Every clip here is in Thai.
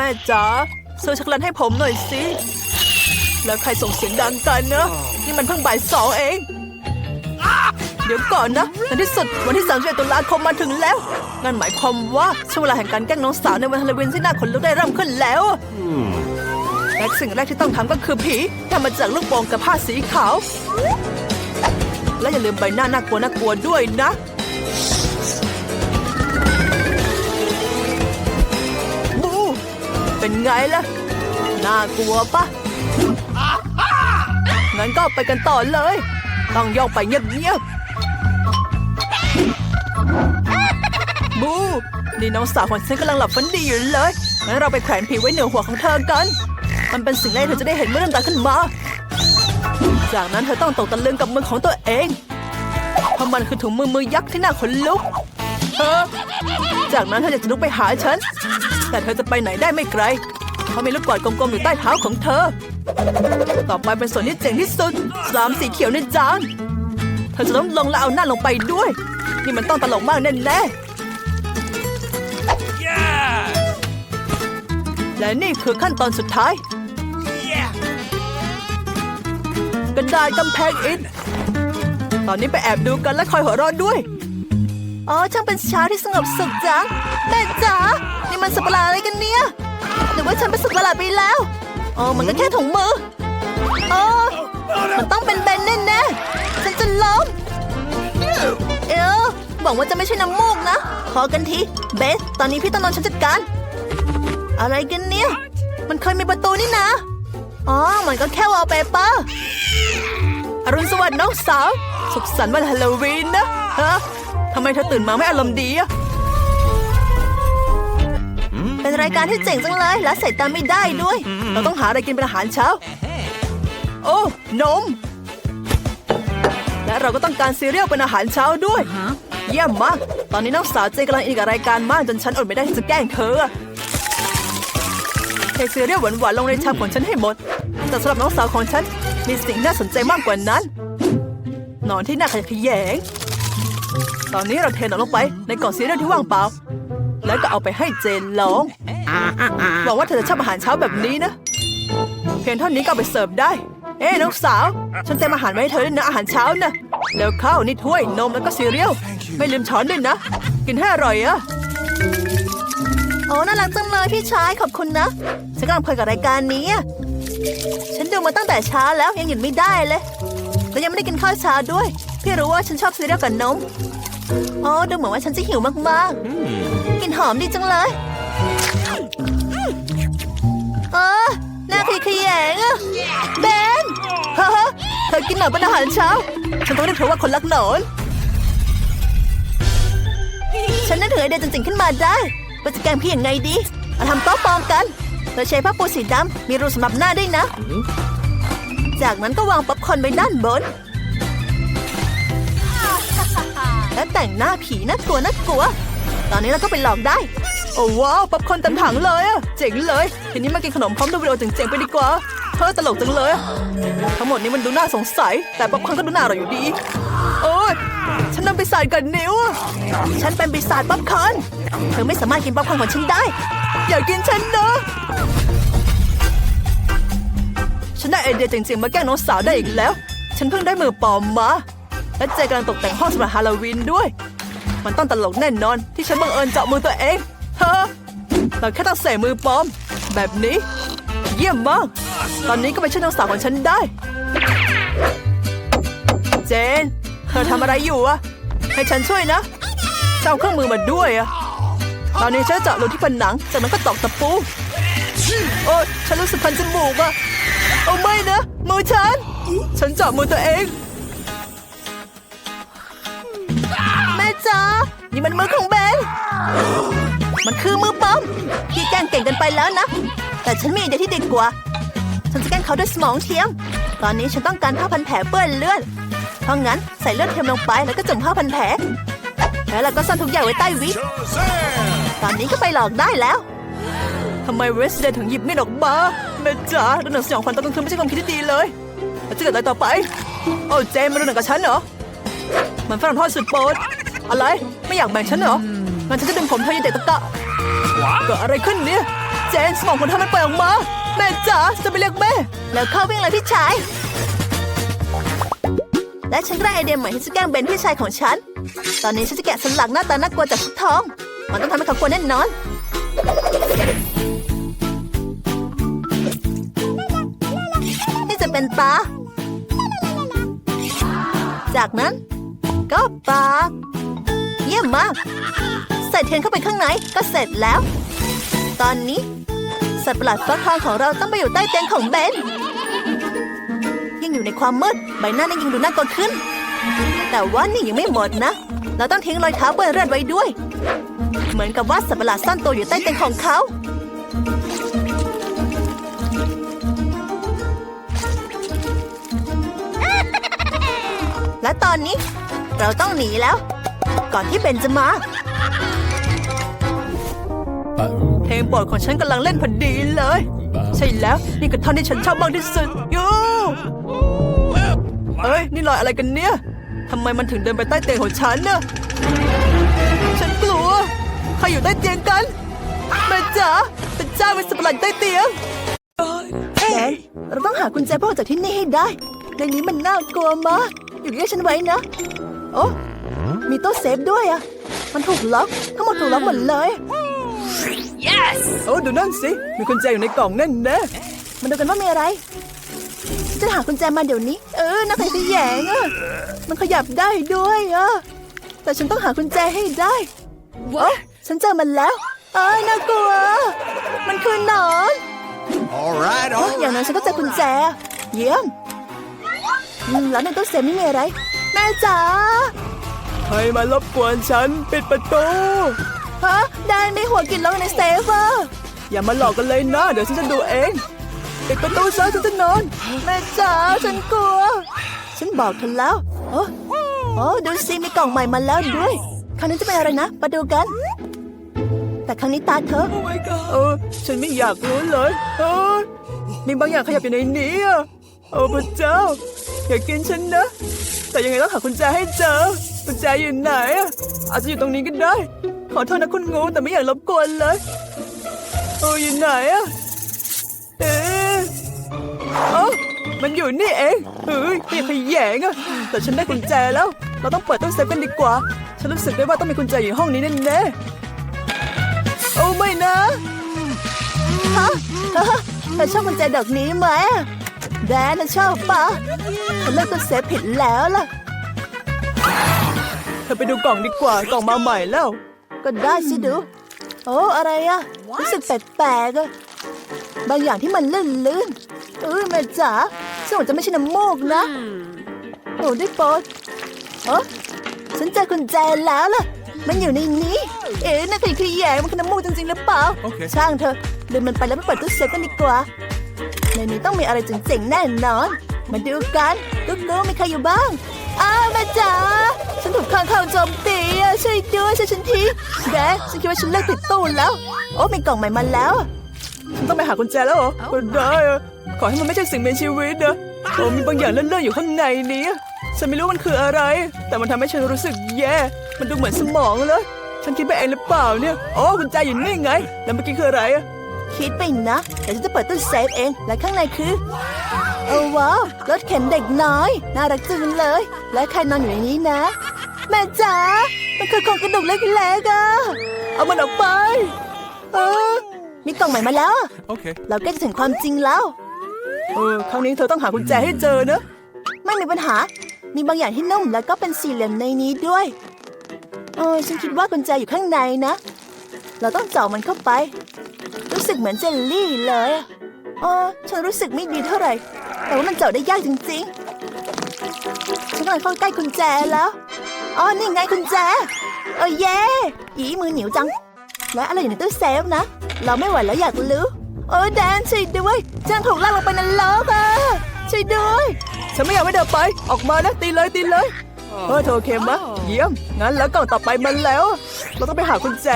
แม่จ๋าซื้อช็อกโกแลตให้ผมหน่อยสิ แล้วใครส่งเสียงดังกันนะนี่มันเพิ่งบ่ายสองเอง เดี๋ยวก่อนนะในที่สุดวันที่31ตุลาคมมาถึงแล้วนั่นหมายความว่าช่วงเวลาแห่งการแกล้งน้องสาวในวันฮาโลวีนที่น่าขนลุกได้เริ่มขึ้นแล้วและสิ่งแรกที่ต้องทำก็คือผีทำมาจากลูกโป่งกับผ้าสีขาว และอย่าลืมใบหน้าน่ากลัวน่ากลัวด้วยนะ เป็นไงล่ะ น่ากลัวปะงั้นก็ไปกันต่อเลย ต้องย่องไปเงียบๆบูนี่น้องสาวของฉันกำลังหลับฝันดีอยู่เลย งั้นเราไปแขวนผีไว้เหนือหัวของเธอกัน มันเป็นสิ่งแรกเธอจะได้เห็นเมื่อลืมตาขึ้นมา จากนั้นเธอต้องตกตะลึงกับมือของตัวเองเพราะมันคือถุงมือมือยักษ์ที่น่าขนลุกเธอ จากนั้นเธอจะลุกไปหาฉัน แต่เธอจะไปไหนได้ไม่ไกล เพราะมีลูกกอดกลมๆอยู่ใต้เท้าของเธอ ต่อไปเป็นส่วนที่เจ๋งที่สุดสลามสีเขียวในจาน เธอจะต้องลงและเอาหน้าลงไปด้วย นี่มันต้องตลกมากแน่ๆและนี่คือขั้นตอนสุดท้าย กระดาษกำแพงอิฐตอนนี้ไปแอบดูกันและคอยหัวเรอดด้วย อ๋อช่างเป็นเช้าที่สงบสุขจังแม่จ๋านี่มันสัตว์ปะหลาดอะไรกันเนี่ยหรือว่าฉันเป็นสัตว์ปะหลาดไปแล้วอ๋อมันก็แค่ถุงมืออ๋อมันต้องเป็นเบนแน่ๆฉันจะล้มเออบอกว่าจะไม่ใช่น้ำมูกนะพอกันทีเบส ตอนนี้พี่ต้องนอนฉันจัดการ อะไรกันเนี่ย มันเคยมีประตูนี่นะอ๋อมันก็แค่วอลเปเปอร์อรุณสวัสดิ์น้องสาว สุขสันต์วันฮาโลวีนนะฮะำไมเธอตื่นมาไม่อารมณ์ดีอะเป็นรายการที่เจ๋งจังเลยและใส่ตามไม่ได้ด้วย เราต้องหาอะไรกินเป็นอาหารเช้า โอ้ นม และเราก็ต้องการซีเรียลเป็นอาหารเช้าด้วย เยี่ยมมาก ตอนนี้น้องสาวเจกำลังอินกับรายการมากจนฉันอดไม่ได้ที่จะแกล้งเธออะเทซีเรียลหวานๆลงในชามของฉันให้หมด แต่สำหรับน้องสาวของฉันมีสิ่งน่าสนใจมากกว่านั้นหนอนที่น่าขยะแขยง ตอนนี้เราเทหนอนลงไปในกล่องซีเรียลที่ว่างเปล่า แล้วก็เอาไปให้เจนลองหวังว่าเธอจะชอบอาหารเช้าแบบนี้นะ เพียงเท่านี้ก็เอาไปเสิร์ฟได้ เอ้น้องสาว ฉันเตรียมอาหารไว้ให้เธอด้วยนะอาหารเช้านะแล้วข้าวนี่ถ้วยนมแล้วก็ซีเรียลไม่ลืมช้อนด้วยนะ กินให้อร่อยอะโอ้น่ารักจังเลยพี่ชายขอบคุณนะฉันกำลังเพลินกับรายการนี้อะฉันดูมาตั้งแต่เช้าแล้วยังหยุดไม่ได้เลยและยังไม่ได้กินข้าวเช้าด้วย พี่รู้ว่าฉันชอบซีเรียลกับนม อ๋อดูเหมือนว่าฉันจะหิวมากๆกลินหอมดีจังเลยเออหน้าขยขยงอะเบนเฮ้อเธอกินหนอนเป็นอาหารเช้า ฉันต้องเรียกเธอว่าคนรักหนอนฉันนึกถึงไอเดียจริงๆขึ้นมาได้ว่าจะแกล้งพี่ยังไงดีมาทำโต๊ะปลอมกันเราใช้ผ้าปูสีดำมีรูสำหรับหน้าด้วยนะ จากนั้นก็วางป๊อปคอร์นไว้ด้านบน และแต่งหน้าผีน่ากลัวน่ากลัว ตอนนี้เราก็ไปหลอกได้ โอ้ว้าวป๊อปคอนเต็มถังเลยอะเจ๋งเลย ทีนี้มากินขนมพร้อมดูวิดีโอเจ๋งๆไปดีกว่าเธอตลกจังเลยทั้งหมดนี้มันดูน่าสงสัย แต่ป๊อปคอนก็ดูน่าอร่อยอยู่ดี โอ้ยฉันนำปีศาจกับนิ้ว ฉันเป็นปีศาจป๊อปคอนเธอไม่สามารถกินป๊อปคอนของฉันได้ อย่ากินฉันนะฉันได้ไอเดียจริงๆมาแกล้งน้องสาวได้อีกแล้ว ฉันเพิ่งได้มือปลอมมา และเจกำลังตกแต่งห้องสำหรับฮาโลวีนด้วย มันต้องตลกแน่นอนที่ฉันบังเอิญเจาะมือตัวเองเฮ้อเราแค่ต้องใส่มือปลอม แบบนี้ เยี่ยมมาก ตอนนี้ก็ไปช่วยน้องสาวของฉันได้ เจน เธอทำอะไรอยู่อะให้ฉันช่วยนะจะเอาเครื่องมือมาด้วยอะตอนนี้ฉันจะเจาะรูที่ผนัง จากนั้นก็ตอกตะปู โอ้ยฉันรู้สึกคันจมูกอะเอาไม่นะมือฉัน ฉันเจาะมือตัวเอง นี่มันมือของเบน มันคือมือปลอมพี่แกล้งเก่งกันไปแล้วนะ แต่ฉันมีไอเดียที่ดีกว่า ฉันจะแกล้งเขาด้วยสมองเทียม ตอนนี้ฉันต้องการผ้าพันแผลเปื้อนเลือด เพราะงั้นใส่เลือดเทียมลงไปแล้วก็จุ่มผ้าพันแผล แล้วเราก็ซ่อนทุกอย่างไว้ใต้วิก ตอนนี้ก็ไปหลอกได้แล้วทำไมเวสเดย์ถึงหยิบมีดออกมาแม่จ๋าดูหนังสยองขวัญตอนกลางคืนไม่ใช่ความคิดที่ดีเลยแล้วจะเกิดอะไรต่อไป โอ้เจมมาดูหนังกับฉันเหรอ มันฝรั่งทอดสุดโปรด อะไร ไม่อยากแบ่งฉันเหรองั้นฉันจะดึงผมเธออยันเตะตะกะเกิดอะไรขึ้นเนี่ย เจนสมองของเธอมันเปิดออกมา แม่จ๋าจะไปเรียกแม่ แล้วเข้าวิ่งเลยพี่ชาย และฉันก็ได้ไอเดียใหม่ที่จะแกล้งเบนพี่ชายของฉัน ตอนนี้ฉันจะแกะสลักหน้าตาน่ากลัวจากชุดทอง มันต้องทำให้เขากลัวแน่นอนนี่จะเป็นตา จากนั้นก็ปากเยี่ยมมาก ใส่เทียนเข้าไปข้างในก็เสร็จแล้ว ตอนนี้ สัตว์ประหลาดฟักทองของเราต้องไปอยู่ใต้เตียงของเบน ยังอยู่ในความมืดใบหน้านี่ยังดูน่ากลัวขึ้น แต่ว่านี่ยังไม่หมดนะ เราต้องทิ้งรอยเท้าเปื้อนเลือดไว้ด้วย เหมือนกับว่าสัตว์ประหลาดซ่อนตัวอยู่ใต้เตียงของเขาและตอนนี้เราต้องหนีแล้ว ก่อนที่เบนจะมา เพลงโปรดของฉันกำลังเล่นพอดีเลย ใช่แล้วนี่คือท่อนที่ฉันชอบมากที่สุดยูเอ้ยนี่รอยอะไรกันเนี่ยทำไมมันถึงเดินไปใต้เตียงของฉันเน่ะฉันกลัวใครอยู่ใต้เตียงกันแม่จ๋าเป็นเจ้าเป็นสัตว์ประหลาดใต้เตียงแดนเราต้องหากุญแจพ่อจากที่นี่ให้ได้ในนี้มันน่ากลัวมากอยู่เรียกฉันไว้นะ โอ้ มีตู้เซฟด้วยอะมันถูกล็อกทั้งหมดถูกล็อกหมดเลยโอ้ดูนั่นสิ มีกุญแจอยู่ในกล่องนั่นนะมาดูกันว่ามีอะไรฉันจะหากุญแจมาเดี๋ยวนี้ เออน่าขยแยงอะมันขยับได้ด้วยอะแต่ฉันต้องหากุญแจให้ได้โอ้ฉันเจอมันแล้วเอ้ยน่ากลัว มันคือหนอน All right, เอ้ย all อย่างนั้นฉันก็เจอกุญแจ เยี่ยมอืมแล้วในตู้เซฟนี่มีอะไร แม่จ๋า ใครมารบกวนฉัน ปิดประตู ฮะแดนมีหัวกินแล้วในเซฟอะอย่ามาหลอกกันเลยนะ เดี๋ยวฉันจะดูเอง ปิดประตูซะฉันจะนอน แม่จ๋าฉันกลัว ฉันบอกเธอแล้วโอ้โอ้ดูสิมีกล่องใหม่มาแล้วด้วย ครั้งนี้จะเป็นอะไรนะ มาดูกัน แต่ครั้งนี้ตาเธอ เออ ฉันไม่อยากรู้เลยเออมีบางอย่างขยับอยู่ในนี้อะโอ้พระเจ้า อย่ากินฉันนะ แต่ยังไงต้องหากุญแจให้เจอ กุญแจอยู่ไหนอะอาจจะอยู่ตรงนี้ก็ได้ ขอโทษนะคุณงูแต่ไม่อยากรบกวนเลยเอออยู่ไหนอะเอ๊ะเอ้ามันอยู่นี่เองเฮ้ยไม่อยากขยแยงอะแต่ฉันได้กุญแจแล้ว เราต้องเปิดตู้เซฟกันดีกว่า ฉันรู้สึกได้ว่าต้องมีกุญแจอยู่ห้องนี้แน่ๆโอ้ไม่นะฮะฮะเธอชอบกุญแจดอกนี้ไหมแดนน่ะชอบปะฉันเลือกตู้เซฟผิดแล้วล่ะ เธอไปดูกล่องดีกว่ากล่องมาใหม่แล้ว ก็ได้สิดู โอ้อะไรอะรู้สึกแปลกๆอะบางอย่างที่มันลื่นๆเออแม่จ๋าซึ่งมันจะไม่ใช่น้ำมูกนะโอ้ได้โปรดเออฉันเจอกุญแจแล้วล่ะ มันอยู่ในนี้ เอ๊ะน่าขยขยแยงมันคือน้ำมูกจริงๆหรือเปล่าโอเคช่างเถอะเดินมันไปแล้วไปเปิดตู้เซฟกันดีกว่า ในนี้ต้องมีอะไรเจ๋งๆแน่นอน มาดูกันกุ๊กกุ๊กมีใครอยู่บ้าง อ้าวแม่จ๋าฉันถูกข้างข่าวโจมตีอะช่วยด้วยช่วยฉันทีแดนฉันคิดว่าฉันเลิกผิดตู้แล้ว โอ้มีกล่องใหม่มาแล้ว ฉันต้องไปหากุญแจแล้วเหรอก็ได้อะขอให้มันไม่ใช่สิ่งมีชีวิตนะโอ้มีบางอย่างเลื่อนๆอยู่ข้างในนี้ ฉันไม่รู้มันคืออะไร แต่มันทำให้ฉันรู้สึกแย่ มันดูเหมือนสมองเลย ฉันคิดไปเองหรือเปล่าเนี่ย โอ้กุญแจอยู่นี่ไง แล้วเมื่อกี้คืออะไรอะคิดไปนะเดี๋ยวฉันจะเปิดตู้เซฟเอง และข้างในคือ โอ้ว้าวรถเข็นเด็กน้อย น่ารักจังเลย และใครนอนอยู่ในนี้นะ แม่จ๋ามันคือโครงกระดูกเล็กๆอะเอามันออกไปเออมีกล่องใหม่มาแล้วอะ Okay. เราใกล้จะถึงความจริงแล้ว เออครั้งนี้เธอต้องหากุญแจให้เจอนะ ไม่มีปัญหา มีบางอย่างที่นุ่มแล้วก็เป็นสี่เหลี่ยมในนี้ด้วยเออฉันคิดว่ากุญแจอยู่ข้างในนะ เราต้องเจาะมันเข้าไป รู้สึกเหมือนเจลลี่เลยอะเออฉันรู้สึกไม่ดีเท่าไหร่ แต่ว่ามันเจาะได้ยากจริงๆ ฉันกำลังเข้าใกล้กุญแจแล้วอ๋อนี่ไงกุญแจเออเย่อีมือเหนียวจัง และอะไรอยู่ในตู้เซฟนะ เราไม่ไหวแล้วอยากรู้เออแดนช่วยด้วยฉันถูกลากลงไปในนรกอะช่วยด้วยฉันไม่อยากให้เธอไป ออกมานะตีเลยตีเลยเออเธอเคมะเยี่ยม งั้นแล้วกล่องต่อไปมันแล้ว เราต้องไปหากุญแจ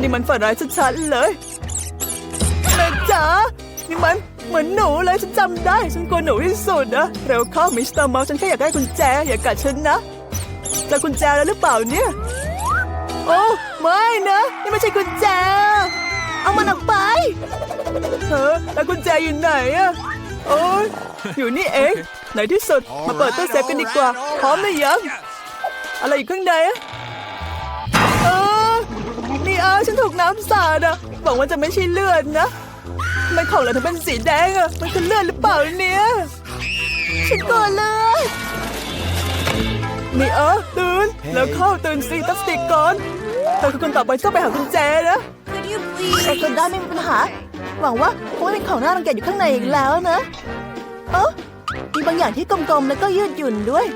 นี่มันฝันร้ายชัดๆเลยแม่จ๋านี่มัน เหมือนหนูเลยฉันจำได้ ฉันกลัวหนูที่สุดนะเร็วเข้ามิสเตอร์เมาส์ฉันแค่อยากได้กุญแจ อย่ากัดฉันนะเจอกุญแจแล้วหรือเปล่าเนี่ยโอ้ไม่นะนี่ไม่ใช่กุญแจ เอามันออกไปเออแล้วกุญแจอยู่ไหนอะโอ้ยอยู่นี่เองไหนที่สุดมาเปิดตู้เซฟกันดีกว่า พร้อมหรือยังอะไรอยู่ข้างในอะเออนี่อาฉันถูกน้ำสาดอะหวังว่าจะไม่ใช่เลือดนะทำ ไมของเราถึงเป็นสีแดงอะมันคือเลือดหรือเปล่าเนี่ยฉันกลัวเลยนี่เออตื่นแล้วเข้าตื่นสิตั้งสติก่อนเธอคือคนต่อไปต้องไปหากุญแจนะแต่ก็ได้ไม่มีปัญหา หวังว่าคงไม่มีของน่ารังเกียจอยู่ข้างในอีกแล้วนะเออมีบางอย่างที่กลมๆแล้วก็ยืดหยุ่นด้วย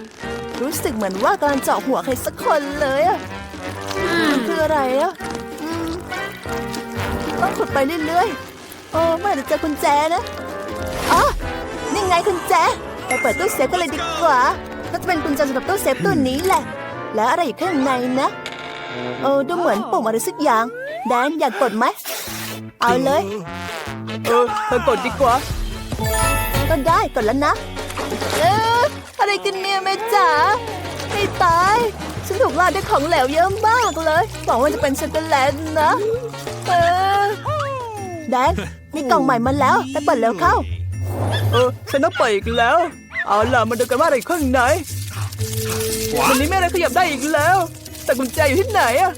รู้สึกเหมือนว่ากำลังเจาะหัวใครสักคนเลยอะมันคืออะไรอะอืมต้องขุดไปเรื่อยๆ โอ้เมื่อไหร่จะเจอกุญแจนะอ๋อนี่ไงกุญแจไปเปิดตู้เซฟกันเลยดีกว่าน่าจะเป็นกุญแจสำหรับตู้เซฟตู้นี้แหละ แล้วอะไรอยู่ข้างในนะเออดูเหมือนปุ่มอะไรสักอย่างแดนอยากกดไหมเอาเลยเออเธอกดดีกว่า ก็ได้กดแล้วนะเอออะไรกันเนี่ยแม่จ๋าไม่ตายฉันถูกลาดด้วยของเหลวเยอะมากเลยหวังว่าจะเป็นช็อกโกแลตนะเออแดน มีกล่องใหม่มาแล้วไปเปิดแล้วเข้า เออฉันต้องไปอีกแล้ว เอาล่ะมาดูกันว่าอะไรอยู่ข้างในวันนี้แม่อะไรขยับได้อีกแล้ว แต่กุญแจอยู่ที่ไหนอะ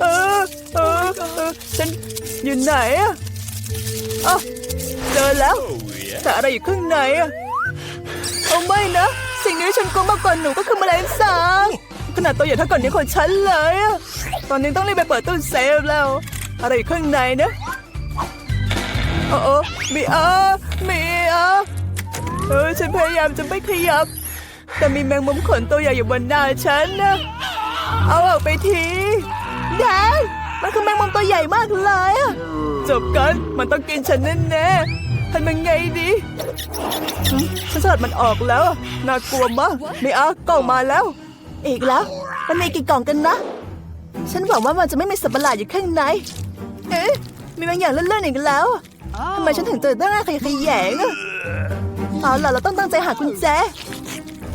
เออเออเออฉันอยู่ไหนอะอ๋อเจอแล้ว แต่อะไรอยู่ข้างในอะเอาไม่นะ สิ่งนี้ฉันกลัวมากกว่าหนูก็คือแมลงสาบขนาดตัวใหญ่เท่ากับนิ้วของฉันเลยอะตอนนี้ต้องรีบไปเปิดตู้เซฟแล้ว อะไรอยู่ข้างในนะ โอ้โอ้มีอามีอาเออฉันพยายามจะไม่ขยับ แต่มีแมงมุมขนตัวใหญ่อยู่บนหน้าฉันนะเอาออกไปทีแดนมันคือแมงมุมตัวใหญ่มากเลยอะจบกันมันต้องกินฉันแน่ๆทำยังไงดีฉันสลัดมันออกแล้วอะน่ากลัวมากม่เอากล่องมาแล้ว อีกแล้ว มันมีกี่กล่องกันนะ ฉันหวังว่ามันจะไม่มีสัตว์ประหลาดอยู่ข้างใน เอ๊ะมีบางอย่างเลื่อนๆอีกแล้ว ทำไมฉันถึงเจอตั้งหน้าขยแขยงอะเอาล่ะเราต้องตั้งใจหากุญแจ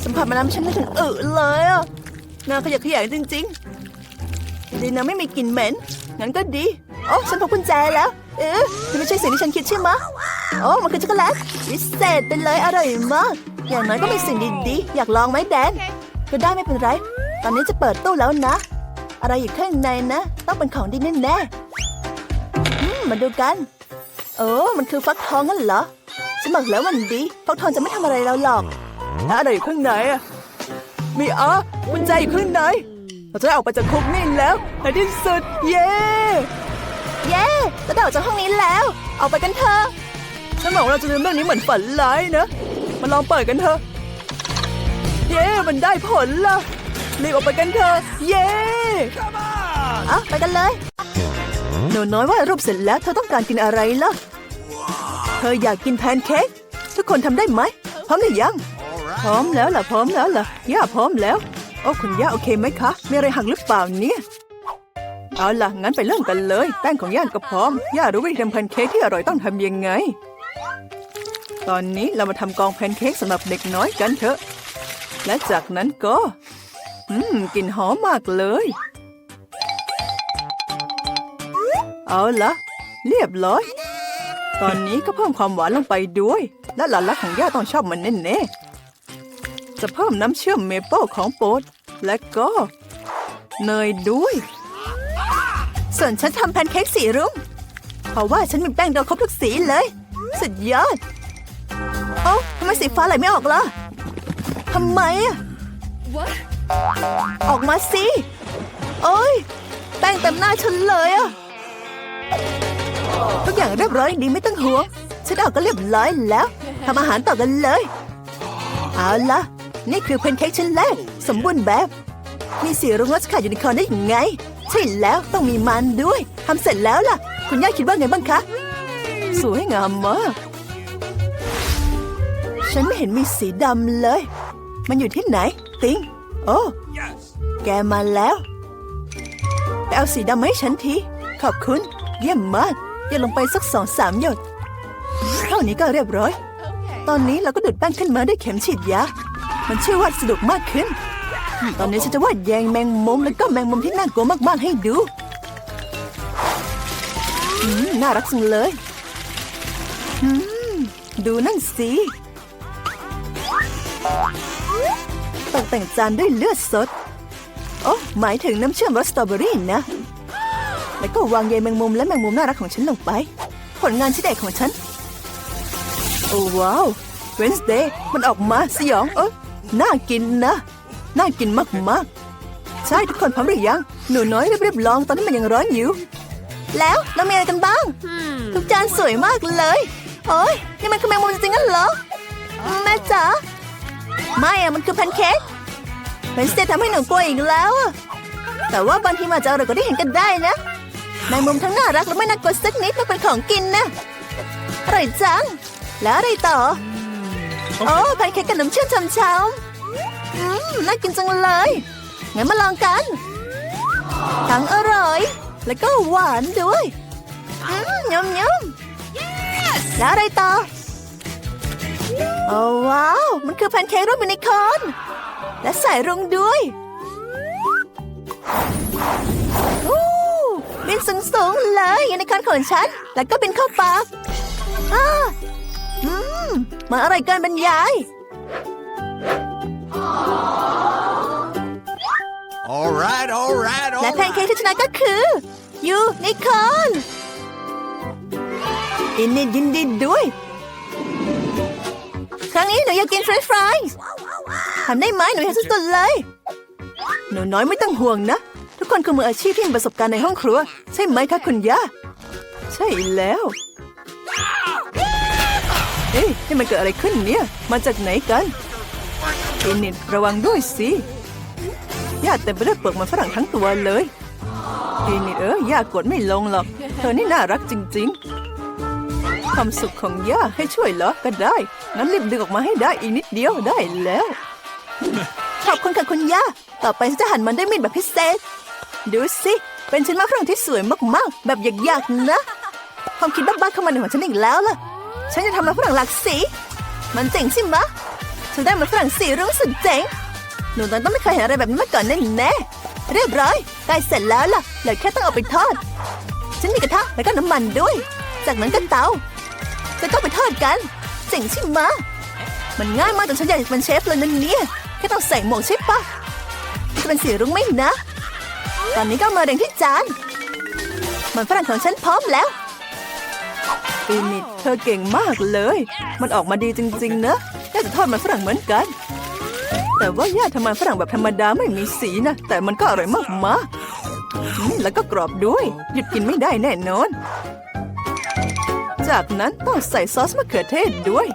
สัมผัสมันทำฉันนึกถึงอึเลยอะน่าขยะแขยงจริงๆ ดีนะไม่มีกลิ่นเหม็น งั้นก็ดี โอ้ฉันพบกุญแจแล้ว เอ๊ะนี่ไม่ใช่สิ่งที่ฉันคิดใช่ไหมโอ้มันคือช็อกโกแลตวิเศษไปเลยอร่อยมาก อย่างน้อยก็มีสิ่งดีๆ อยากลองไหมแดน ก็ได้ไม่เป็นไร ตอนนี้จะเปิดตู้แล้วนะ อะไรอยู่ข้างในนะ ต้องเป็นของดีแน่ๆอืมมาดูกัน โอ้มันคือฟักทองงั้นเหรอ ฉันบอกแล้วมันดี ฟักทองจะไม่ทำอะไรเราหรอกแล้วอะไรอยู่ข้างในอะมีอากุญแจอยู่ข้างในเราจะได้ออกไปจากคุกนี่แล้วในที่สุด เย้ เย้จะได้ออกจากห้องนี้แล้ว ออกไปกันเถอะฉันหวังว่าเราจะลืมเรื่องนี้เหมือนฝันร้ายนะ มาลองเปิดกันเถอะ เย้ มันได้ผลละรีบออกไปกันเถอะ เย้อะไปกันเลย หนูน้อยว่ารูปเสร็จแล้วเธอต้องการกินอะไรล่ะ เธออยากกินแพนเค้กทุกคนทำได้ไหมพร้อมหรือยัง พร้อมแล้วล่ะพร้อมแล้วล่ะย่าพร้อมแล้ว โอ้คุณย่าโอเคไหมคะมีอะไรหักหรือเปล่าเนี่ยเอาล่ะงั้นไปเริ่มกันเลยแป้งของย่าก็พร้อมย่ารู้วิธีทำแพนเค้กที่อร่อยต้องทำยังไง ตอนนี้เรามาทำกองแพนเค้กสำหรับเด็กน้อยกันเถอะ และจากนั้นก็ อืมกลิ่นหอมมากเลย เอาละเรียบร้อย ตอนนี้ก็เพิ่มความหวานลงไปด้วย และหลานรักของย่าต้องชอบมันแน่ๆจะเพิ่มน้ำเชื่อมเมเปิลของโปรดและก็เนยด้วย ส่วนฉันทำแพนเค้กสีรุ้งเพราะว่าฉันมีแป้งโดครบทุกสีเลย สุดยอด เอ้าทำไมสีฟ้าไหลไม่ออกล่ะทำไมอะออกมาสิ โอ้ย แป้งเต็มหน้าฉันเลยอะ ทุกอย่างเรียบร้อยดีไม่ต้องห่วงฉันออกก็เรียบร้อยแล้วทำอาหารต่อกันเลย เอาละนี่คือแพนเค้กชิ้นแรก สมบูรณ์แบบ มีสีรุ้งรสขาดยูนิคอร์นได้ยังไง ใช่แล้วต้องมีมันด้วยทำเสร็จแล้วล่ะ คุณย่าคิดว่าไงบ้างคะ สวยงามมากฉันไม่เห็นมีสีดำเลย มันอยู่ที่ไหน ติง โอ้ แกมาแล้ว ไปเอาสีดำมาให้ฉันที ขอบคุณ เยี่ยมมาก ยดลงไปสักสองสามหยดเท่านี้ก็เรียบร้อย ตอนนี้เราก็ดูดแป้งขึ้นมาด้วยเข็มฉีดยา มันช่วยวาดสนุกมากขึ้น ตอนนี้ฉันจะวาดแยงแมงมุมแล้วก็แมงมุมที่น่ากลัวมากๆให้ดูอืมน่ารักจังเลยอืมดูนั่นสิตกแต่งจานด้วยเลือดสด โอ้หมายถึงน้ำเชื่อมรสสตรอเบอรี่นะ แล้วก็วางใยแมงมุมและแมงมุมน่ารักของฉันลงไป ผลงานชิ้นเด็กของฉัน โอ้ว้าวเวนส์เดย์มันออกมาสยองเอ้ยน่ากินนะ น่ากินมากๆ ใช่ทุกคนพร้อมหรือยัง หนูน้อยรีบๆลองตอนนี้มันยังร้อนอยู่ แล้วเรามีอะไรกันบ้าง ทุกจานสวยมากเลย โอ้ยนี่มันคือแมงมุมจริงๆงั้นเหรอ แม่จ๋าไม่อะมันคือแพนเค้กเป็นสเตทำให้หนูกลัวอีกแล้วอะแต่ว่าบางทีมันอาจจะอร่อยกว่าที่เห็นกันได้นะ แมงมุมทั้งน่ารักและไม่น่ากลัวสักนิดมันเป็นของกินนะอร่อยจัง แล้วอะไรต่อ โอ้แพนเค้กกับน้ำเชื่อมช้ำๆอืมน่ากินจังเลยงั้นมาลองกัน ทั้งอร่อย แล้วก็หวานด้วยอืมยำยำแล้วอะไรต่อ โอ้ว้าว มันคือแพนเค้กรูปยูนิคอร์นและใส่รุ้งด้วยอู้บิ นสูงๆเลยยูนิคอร์นของฉัน แล้วก็บินเข้าปากอ่าอืมมันอร่อยเกินบรรยาย All right, all right, all และแพน right. เค้กที่ชนะก็คือยูนิคอร์นอินนี่ยินดีด้วย ครั้งนี้หนูอยากกินเฟรนช์ฟรายทำได้ไหมหนูอยากสุดๆเลย หนูน้อยไม่ต้องห่วงนะ ทุกคนคือมืออาชีพที่มีประสบการณ์ในห้องครัว ใช่ไหมคะคุณย่า ใช่แล้วเอ๊ะนี่มันเกิดอะไรขึ้นเนี่ย มาจากไหนกันเอนิดระวังด้วยสิย่าเต็มไปด้วยเปลือกมันฝรั่งทั้งตัวเลยเอนิดเออย่ากดไม่ลงหรอก เธอนี่น่ารักจริง ๆ ความสุขของย่าให้ช่วยเหรอ ก็ได้ งั้นรีบดึงออกมาให้ได้อีกนิดเดียวได้แล้ว ขอบคุณค่ะคุณย่า ต่อไปฉันจะหั่นมันด้วยมีดแบบพิเศษ ดูสิ เป็นชิ้นมะฝรั่งที่สวยมากๆ แบบอยากๆนะ ความคิดบ้าๆเข้ามาในหัวฉันอีกแล้วล่ะ ฉันจะทำมันฝรั่งหลากสี มันเจ๋งใช่ไหมฉันได้มันฝรั่งสีรุ้งสุดเจ๋ง หนูตอนต้องไม่เคยเห็นอะไรแบบนี้มาก่อนแน่แน่ๆเรียบร้อยใกล้เสร็จแล้วล่ะเหลือแค่ต้องเอาไปทอด ฉันมีกระทะแล้วก็น้ำมันด้วย จากนั้นก็เตา จะต้องไปทอดกันเจ๋งใช่ไหมมันง่ายมากจนฉันอยากจะเป็นเชฟเลยนั่นเนี่ยแค่ต้องใส่หมวกใช่ปะจะเป็นสีรุ้งไหมนะ ตอนนี้ก็มาเรียงที่จานมันฝรั่งของฉันพร้อมแล้วอินิดเธอเก่งมากเลย มันออกมาดีจริง ๆ นะย่าจะทอดมันฝรั่งเหมือนกัน แต่ว่าย่าทำมันฝรั่งแบบธรรมดาไม่มีสีนะ แต่มันก็อร่อยมากมาแล้วก็กรอบด้วย หยุดกินไม่ได้แน่นอน จากนั้นต้องใส่ซอสมะเขือเทศด้วย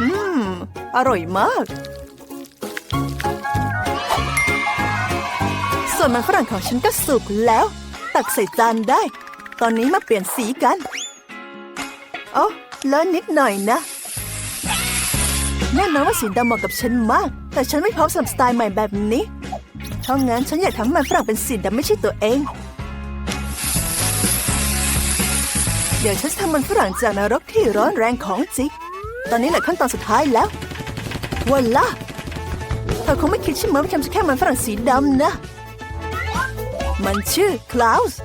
อืม อร่อยมาก ส่วนมันฝรั่งของฉันก็สุกแล้ว ตักใส่จานได้ ตอนนี้มาเปลี่ยนสีกันเอ๋อเลอะนิดหน่อยนะแน่นอนว่าสีดำเหมาะกับฉันมาก แต่ฉันไม่พร้อมสำหรับสไตล์ใหม่แบบนี้เพราะงั้นฉันอยากทำให้มันฝรั่งเป็นสีดำไม่ใช่ตัวเอง เดี๋ยวฉันจะทำมันฝรั่งจากนรกที่ร้อนแรงของจริงตอนนี้แหละขั้นตอนสุดท้ายแล้ววันละเธอคงไม่คิดใช่ไหมว่าฉันจะแค่มันฝรั่งสีดำนะ มันชื่อคลาวส์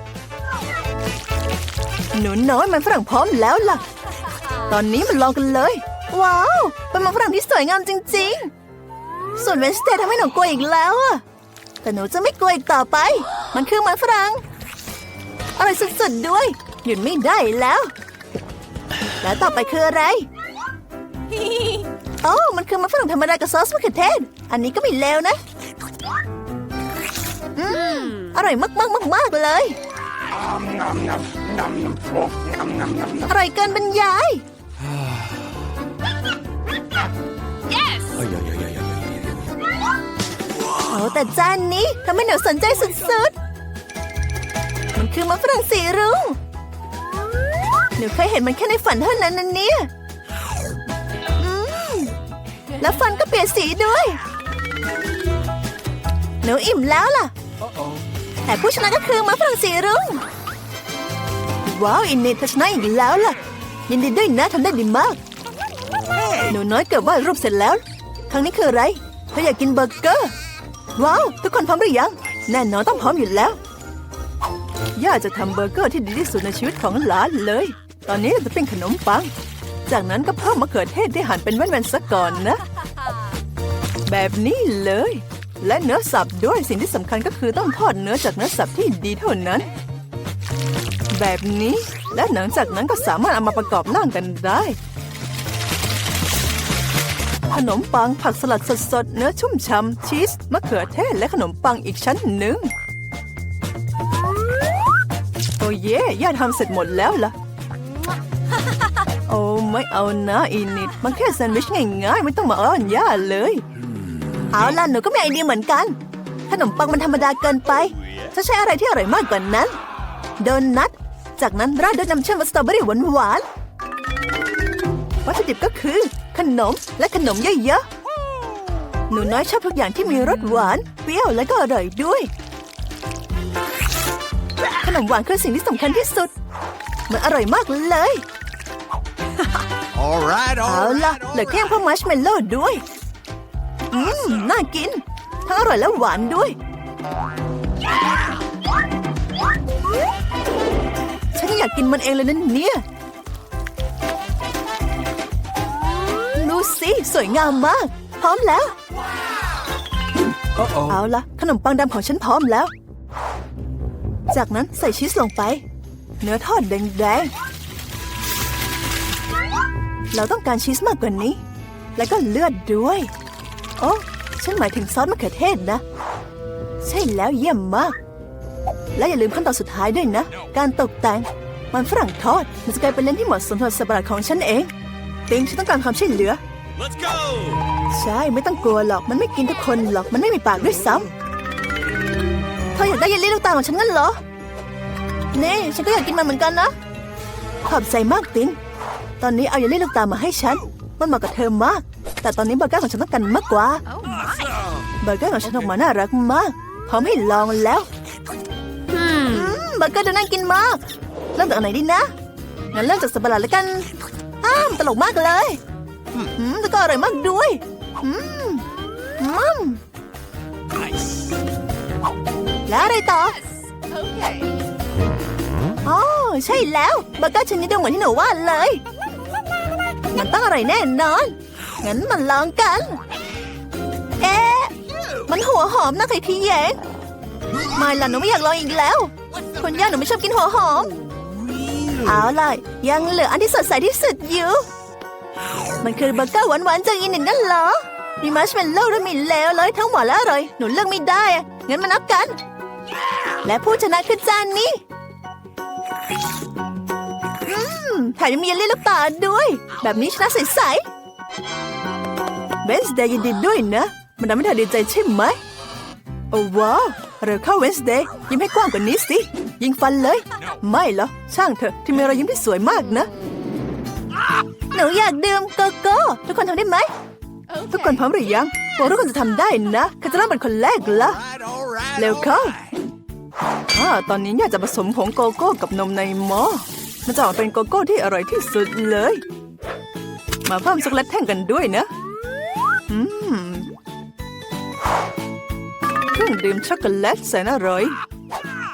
หนูน้อยมันฝรั่งพร้อมแล้วล่ะ ตอนนี้มันลองกันเลย ว้าว เป็นมันฝรั่งที่สวยงามจริง ๆ ส่วนเวนสเตย์ทำให้หนูกลัวอีกแล้วอะแต่หนูจะไม่กลัวอีกต่อไป มันคือมันฝรั่งอร่อยสุดๆด้วย หยุดไม่ได้แล้ว แล้วต่อไปคืออะไรโอ้มันคือมันฝรั่งธรรมดากับซอสมะเขือเทศ อันนี้ก็ไม่เลวนะ อืมอร่อยมากๆมากๆเลย อร่อยเกินบรรยาย Ay, ay, ay, ay, ay, ay, ay. โอ้แต่จานนี้ทำให้หนูสนใจสุดๆ มันคือมะฝรั่งสีรุ้งหนูเคยเห็นมันแค่ในฝันเท่านั้นนะเนี่ยอืมแล้วฟันก็เปลี่ยนสีด้วย หนูอิ่มแล้วล่ะ แต่ผู้ชนะก็คือมะฝรั่งสีรุ้งว้าวอินเนตชนะอีกแล้วล่ะ ยินดีด้วยนะทำได้ดีมาก หนูน้อยเกือบวาดรูปเสร็จแล้ว ครั้งนี้คืออะไรเธออยากกินเบอร์เกอร์ ว้าว ทุกคนพร้อมหรือยัง แน่นอนต้องพร้อมอยู่แล้ว ย่าจะทำเบอร์เกอร์ที่ดีที่สุดในชีวิตของหลานเลย ตอนนี้จะเป็นขนมปัง จากนั้นก็เพิ่มมะเขือเทศที่หั่นเป็นแว่นๆซะก่อนนะ แบบนี้เลย และเนื้อสับด้วยสิ่งที่สำคัญก็คือต้องทอดเนื้อจากเนื้อสับที่ดีเท่านั้น แบบนี้และหลังจากนั้นก็สามารถเอามาประกอบร่างกันได้ ขนมปังผักสลัดสดๆ เนื้อชุ่มช่ำชีสมะเขือเทศและขนมปังอีกชั้นหนึ่ง โอ้เย่ย่าทำเสร็จหมดแล้วล่ะโอ้ไม่เอานะอินิด มันแค่แซนด์วิชง่ายๆ ไม่ต้องมาอ้อนย่าเลย เอาล่ะหนูก็มีไอเดียเหมือนกัน ขนมปังมันธรรมดาเกินไปจะใช้อะไรที่อร่อยมากกว่านั้น โดนัทจากนั้นราดด้วยน้ำเชื่อมสตรอเบอรี่หวานวัตถุดิบก็คือๆขนมและขนมเยอะๆหนูน้อยชอบทุกอย่างที่มีรสหวานเปรี้ยวและก็อร่อยด้วย ขนมหวานคือสิ่งที่สำคัญที่สุด มันอร่อยมากเลย All right, เอา all ล่ะ right, เหลือแค่เพิ่มมัชเมลโล่ด้วย อืม น่ากิน ทั้งอร่อยและหวานด้วย ฉันอยากกินมันเองเลยนั่นเนี่ย ดูสิสวยงามมาก พร้อมแล้ว Uh-oh. เอาล่ะขนมปังดำของฉันพร้อมแล้ว จากนั้นใส่ชีสลงไป เนื้อทอดแดงๆ เราต้องการชีสมากกว่านี้ แล้วก็เลือดด้วย โอ้ฉันหมายถึงซอสมะเขือเทศนะ ใช่แล้วเยี่ยมมาก และอย่าลืมขั้นตอนสุดท้ายด้วยนะ การตกแต่ง มันฝรั่งทอด มันจะกลายเป็นเล่นที่เหมาะสมสำหรับสัตว์ประหลาดของฉันเองติงฉันต้องการความช่วยเหลือ Let's go. ใช่ไม่ต้องกลัวหรอกมันไม่กินทุกคนหรอกมันไม่มีปากด้วยซ้ำเธออยากได้เยลลี่ลูกตาลของฉันงั้นเหรอนี่ฉันก็อยากกินมันเหมือนกันนะขอบใจมากติงตอนนี้เอาเยลลี่ลูกตาลมาให้ฉัน มันเหมาะกับเธอมาก แต่ตอนนี้เบอร์เกอร์ของฉันต้องการมากกว่า เบอร์เกอร์ของฉันออกมาน่ารักมาก พร้อมให้ลองแล้วอืมเบอร์เกอร์ดูน่ากินมาก เริ่มจากอันไหนดีนะ งั้นเริ่มจากสับปะรดแล้วกันอ้ามตลกมากเลยอืมแล้วก็อร่อยมากด้วยอืมอืม Nice. แล้วอะไรต่ออ๋อใช่แล้วเบอร์เกอร์ชนิดเดียวเหมือนที่หนูว่าเลย มันต้องอร่อยแน่นอน งั้นมันลองกัน เอ๊ะ มันหัวหอมนะไข่ทีแยงไม่ล่ะหนูไม่อยากลองอีกแล้วคุณย่าหนูไม่ชอบกินหัวหอม เอาล่ะยังเหลืออันที่สดใสที่สุดอยู่ มันคือเบอร์เกอร์หวานๆจากอินเดียนั่นเหรอ มีมัชเมลโล่ด้วยมีเลวเลยทั้งหวานและอร่อย หนูเลือกไม่ได้ งั้นมานับกัน และผู้ชนะคือจานนี้อืมแถมยังมีเยลลี่ลูกตาด้วย แบบนี้ชนะใสๆ เวนส์เดย์ยินดีด้วยนะ มันทำให้เธอดีใจใช่ไหม โอ้ว้าวเร็วเข้าเวนส์เดย์ยิ้มให้กว้างกว่านี้สิ ยิงฟันเลย ไม่เหรอ ช่างเถอะที่มีรอยยิ้มที่สวยมากนะ หนูอยากดื่มโกโก้ทุกคนทำได้ไหม ทุกคนพร้อมหรือยังหวังทุกคนจะทำได้นะใครจะเริ่มเป็นคนแรกล่ะ Right, all right. เร็วเข้าอาตอนนี้อยากจะผสมผงโกโก้กับนมในหม้อ มันจะออกเป็นโกโก้ที่อร่อยที่สุดเลย มาเพิ่มช็อกโกแลตแท่งกันด้วยนะ เครื่องดื่มช็อกโกแลตแสนอร่อย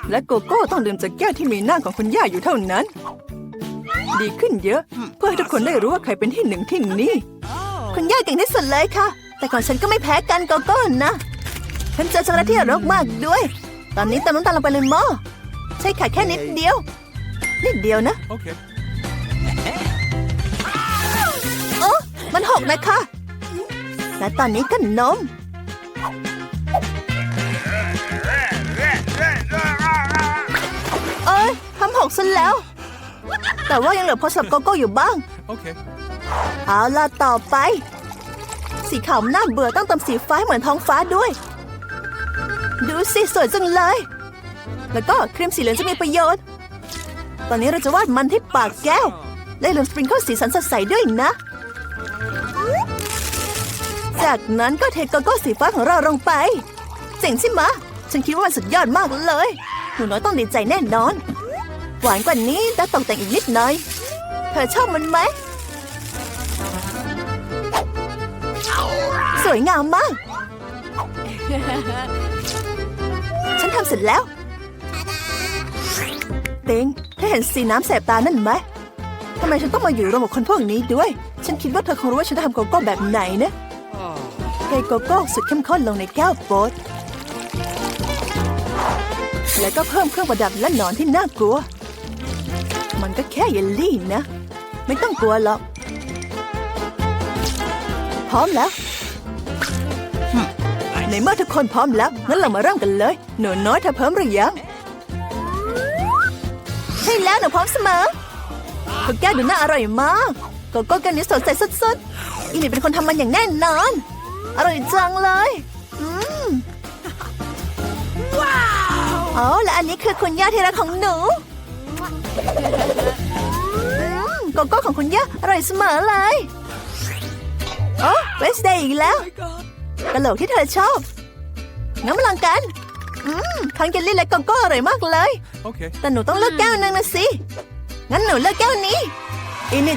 และโกโก้ต้องดื่มจากแก้วที่มีหน้าของคุณย่าอยู่เท่านั้น ดีขึ้นเยอะ เพื่อให้ทุกคนได้รู้ว่าใครเป็นที่หนึ่งที่นี่คุณย่าเก่งที่สุดเลยค่ะ แต่ของฉันก็ไม่แพ้กันโกโก้นะฉันเจอช็อกโกแลตที่อร่อยมากด้วย ตอนนี้เติมน้ำตาลลงไปในหม้อใช่ค่ะแค่นิดเดียว นิดเดียวนะ Okay. โอ้มันหกนะคะ และตอนนี้ก็นม เอ้ยทำหกซะแล้ว แต่ว่ายังเหลือพอสับโกโก้อยู่บ้าง Okay. เอาล่ะต่อไป สีขาวน่าเบื่อต้องเติมสีฟ้าให้เหมือนท้องฟ้าด้วย ดูสิสวยจังเลย แล้วก็ครีมสีเหลืองจะมีประโยชน์ ตอนนี้เราจะวาดมันที่ปากแก้ว และอย่าลืมสปริงเกิลสีสันสดใสด้วยนะ จากนั้นก็เทโกโก้สีฟ้าของเราลงไป เจ๋งใช่ไหมะฉันคิดว่ามันสุดยอดมากเลย หนูน้อยต้องดีใจแน่นอน หวานกว่านี้แต่ตกแต่งอีกนิดหน่อย เธอชอบมันไหม สวยงามมาก ฉันทำเสร็จแล้ว เต็งเธอเห็นสีน้ำแสบตานั่นไหมทำไมฉันต้องมาอยู่รวมกับคนพวกนี้ด้วย ฉันคิดว่าเธอคงรู้ว่าฉันจะทำโกโก้แบบไหนนะ เทโกโก้สุดเข้มข้นลงในแก้วโป๊ตแล้วก็เพิ่มเครื่องประดับและหนอนที่น่ากลัว มันก็แค่เยลลี่นะ ไม่ต้องกลัวหรอก พร้อมแล้วในเมื่อทุกคนพร้อมแล้วงั้นเรามาเริ่มกันเลย หนูน้อยเธอพร้อมหรือยังใช่แล้วหนูพร้อมเสมอข้าวแก้วดูน่าอร่อยมากโกโก้แกันนี้สดใสสุดๆอีนี่เป็นคนทำมันอย่างแน่นอน อร่อยจังเลยอืมว้าวอ๋อและอันนี้คือคุณย่าที่รักของหนูอืมโกโก้ของคุณย่าอร่อยเสมอเลยโอ้เวสเดย์อีกแล้วกระโหลกที่เธอชอบงั้นมาลองกันอืมทั้งเจลลี่และโกโก้อร่อยมากเลย Okay. แต่หนูต้องเลือกแก้วนึงนะสิ งั้นหนูเลือกแก้วนี้อินิ